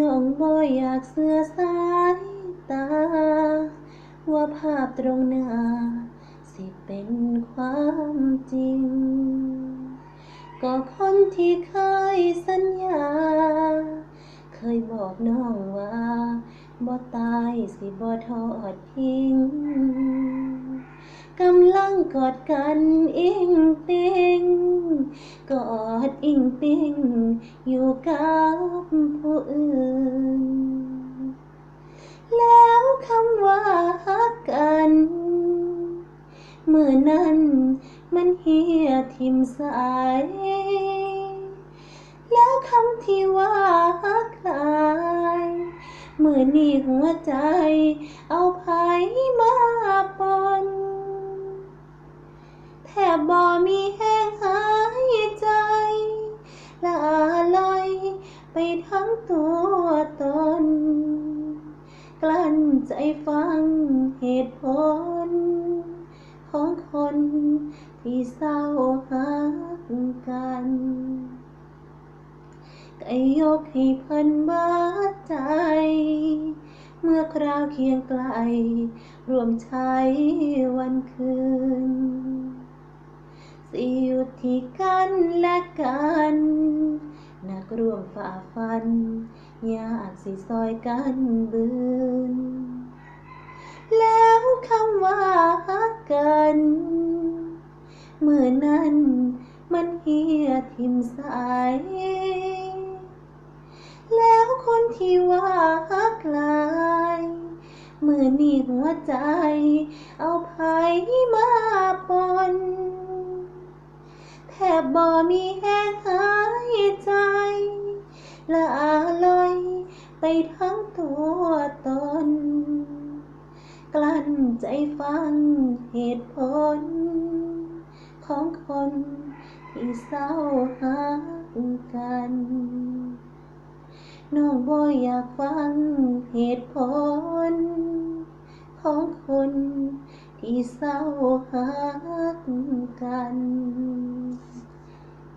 น้องบ่อยากเสือสายตา ว่าภาพตรงหน้า สิเป็นความจริง ก็คนที่เคยสัญญา เคยบอกน้องว่าบ่ตายสิบ่ทอดทิ้ง กำลังกอดกันอิงติงกอดอิงติงอยู่กับผู้อื่น แล้วคำว่าฮักกันเมื่อนั้นมันเหียทิมสาย แล้วคำที่ว่าฮักลายเมื่อนี้หัวใจเอาไผมา บบ่มีแห้งหายใจละอาลอยไปทั้งตัวตน กลั้นใจฟังเหตุผล ของคนที่เศร้าหากันก็ยกให้เพิ่นบิดใจ เมื่อคราวเคียงไกล รวมใช้วันคืน สิอยู่ที่กันและกัน นักร่วมฝ่าฟันอยากสิซอยกันบืน แล้วคำว่าฮักกันเมื่อนั้นมันเหียทิมสาย แล้วคนที่ว่าฮักลายเมื่อนี้หัวใจ เอาไผมาปน บบ่มีแห้งหายใจละอาลอยไปทั้งตัวตน กลั้นใจฟังเหตุผล ของคนที่เศร้าหากันน้องบ่อยากฟังเหตุผล ของคนที่เศร้าหา